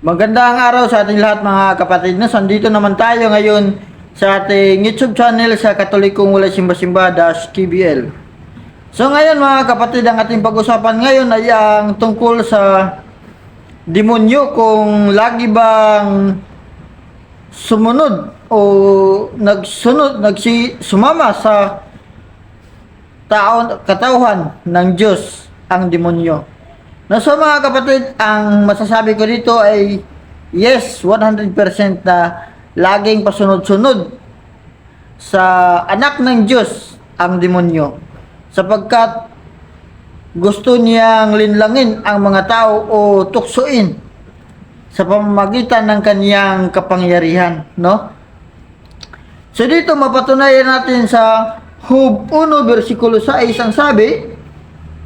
Magandang araw sa ating lahat mga kapatid. No, Sandito naman tayo ngayon sa ating YouTube channel sa Katolikong Wala Simba-Simba dash KBL. So ngayon mga kapatid, ang ating pag-usapan ngayon ay ang tungkol sa demonyo kung lagi bang sumunod o nagsunod, nagsi, sumama sa taon, katauhan ng Diyos ang demonyo. Na so mga kapatid, ang masasabi ko dito ay yes, 100% na laging pasunod-sunod sa anak ng Diyos ang demonyo. Sapagkat gusto niyang linlangin ang mga tao o tuksuin sa pamamagitan ng kaniyang kapangyarihan, no? So dito mapatunayan natin sa Hub 1 versikulo 6 ang sabi,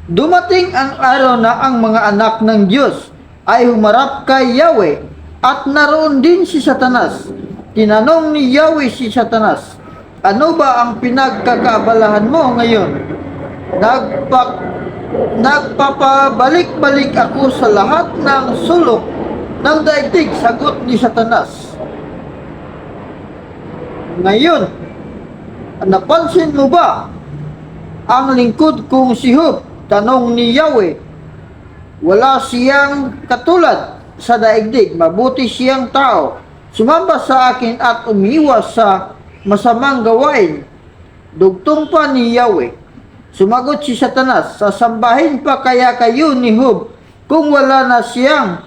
Dumating ang araw na ang mga anak ng Diyos ay humarap kay Yahweh at naroon din si Satanas. Tinanong ni Yahweh si Satanas, Ano ba ang pinagkakaabalahan mo ngayon? Nagpak Nagpapabalik-balik ako sa lahat ng sulok ng daigdig, sagot ni Satanas. Ngayon, napansin mo ba ang lingkod kong si Hub? Tanong ni Yahweh. Wala siyang katulad sa daigdig, mabuti siyang tao. Sumamba sa akin at umiwas sa masamang gawain. Dugtong pa ni Yahweh. Sumagot si Satanas, sasambahin pa kaya kayo ni Hub kung wala na siyang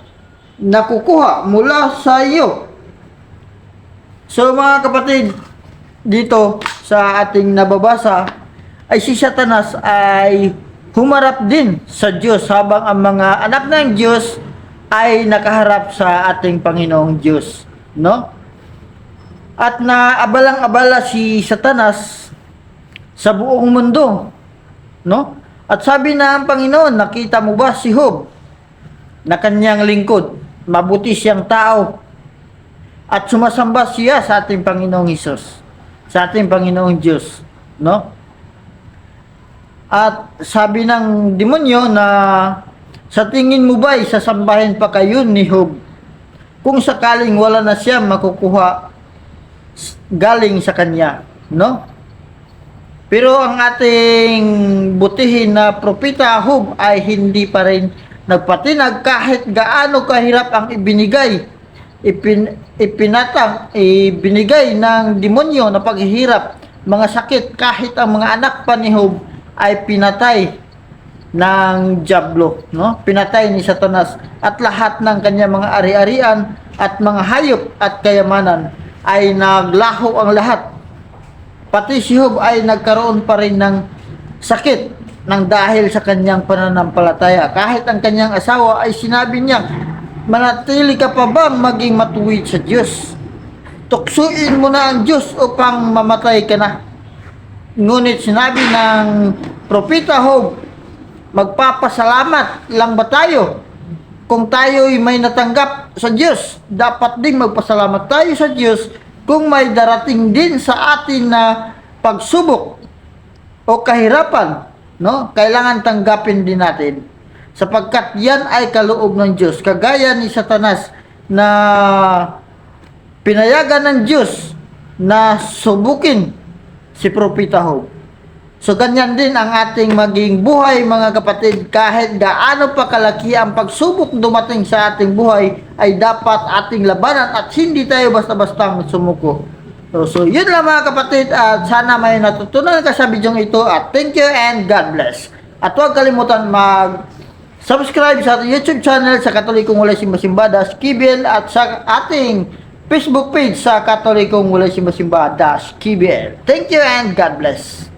nakukuha mula sa iyo. So mga kapatid, dito sa ating nababasa ay si Satanas ay humarap din sa Diyos habang ang mga anak ng Diyos ay nakaharap sa ating Panginoong Diyos, no? At naabalang-abala si Satanas sa buong mundo, no? At sabi na ang Panginoon, nakita mo ba si Job na kanyang lingkod? Mabuti siyang tao at sumasamba siya sa ating Panginoong Hesus, sa ating Panginoong Diyos, no? At sabi ng demonyo na sa tingin mo ba isasambahin pa kayo ni Job kung sakaling wala na siya makukuha galing sa kanya, no? Pero ang ating butihin na propeta Job ay hindi pa rin nagpatinag. Kahit gaano kahirap ang ibinigay ipin, ipinatang ibinigay ng demonyo na paghihirap mga sakit kahit ang mga anak pa ni Job ay pinatay ng Diablo, no? Pinatay ni Satanas at lahat ng kanya mga ari-arian at mga hayop at kayamanan ay naglaho ang lahat. Pati si Job ay nagkaroon pa rin ng sakit ng dahil sa kanyang pananampalataya. Kahit ang kanyang asawa ay sinabi niya, manatili ka pa bang maging matuwid sa Diyos? Tuksuin mo na ang Diyos upang mamatay ka na. Ngunit sinabi ng Propeta Job, magpapasalamat lang ba tayo? Kung tayo'y may natanggap sa Diyos, dapat ding magpasalamat tayo sa Diyos kung may darating din sa atin na pagsubok o kahirapan, no? Kailangan tanggapin din natin sapagkat yan ay kaloob ng Diyos. Kagaya ni Satanas na pinayagan ng Diyos na subukin si Propeta Job. So ganyan din ang ating maging buhay mga kapatid kahit gaano pa kalaki ang pagsubok dumating sa ating buhay ay dapat ating labanan at hindi tayo basta-bastang sumuko. So, so yun lang mga kapatid at sana may natutunan ka sa bidyong ito at thank you and God bless. At huwag kalimutan mag subscribe sa ating YouTube channel sa Katolikong Walay Simba-Simba dash KBL at sa ating Facebook page sa Katolikong Walay Simba-Simba dash KBL. Thank you and God bless.